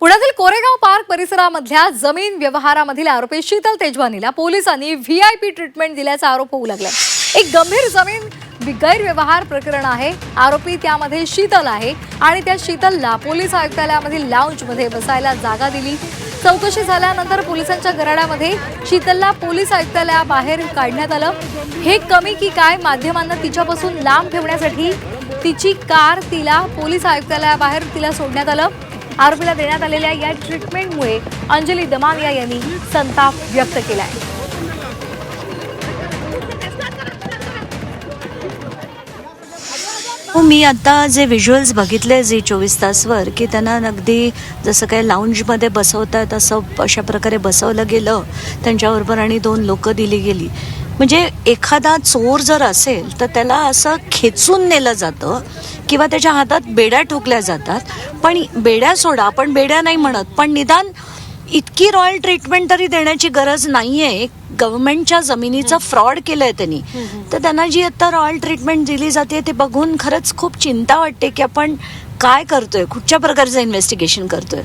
पुण्यातील कोरेगाव पार्क परिसरामधल्या जमीन व्यवहारामधील आरोपी शीतल तेजवानीला पोलिसांनी व्ही आय पी ट्रीटमेंट दिल्याचा आरोप होऊ लागलाय. एक गंभीर जमीन गैरव्यवहार प्रकरण आहे. आरोपी त्यामध्ये शीतल आहे आणि त्या शीतलला पोलीस आयुक्तालयामधील लाऊंजमध्ये बसायला जागा दिली. चौकशी झाल्यानंतर पोलिसांच्या गराड्यामध्ये शीतलला पोलीस आयुक्तालयाबाहेर काढण्यात आलं. हे कमी की काय माध्यमांना तिच्यापासून लांब ठेवण्यासाठी तिची कार तिला पोलीस आयुक्तालयाबाहेर तिला सोडण्यात आलं. आरोपीला देण्यात आलेल्या या ट्रीटमेंटमुळे अंजली दमानिया यांनी संताप व्यक्त केलाय. हो मी आता जे व्हिज्युअल्स बघितले जे चोवीस तासवर की त्यांना अगदी जसं काय लाऊंजमध्ये बसवतात असं अशा प्रकारे बसवलं गेलं त्यांच्याबरोबर आणि दोन लोकं दिली गेली. म्हणजे एखादा चोर जर असेल तर त्याला असं खेचून नेलं जातं किंवा त्याच्या हातात बेड्या ठोकल्या जातात. पण बेड्या सोडा आपण बेड्या नाही म्हणत पण निदान इतकी रॉयल ट्रीटमेंट तरी देण्याची गरज नाहीये. गव्हर्नमेंटच्या जमिनीचं फ्रॉड केलंय त्यांनी. तर त्यांना जी आता रॉयल ट्रीटमेंट दिली जाते ते बघून खरंच खूप चिंता वाटते की आपण काय करतोय कुठच्या प्रकारचं इन्व्हेस्टिगेशन करतोय.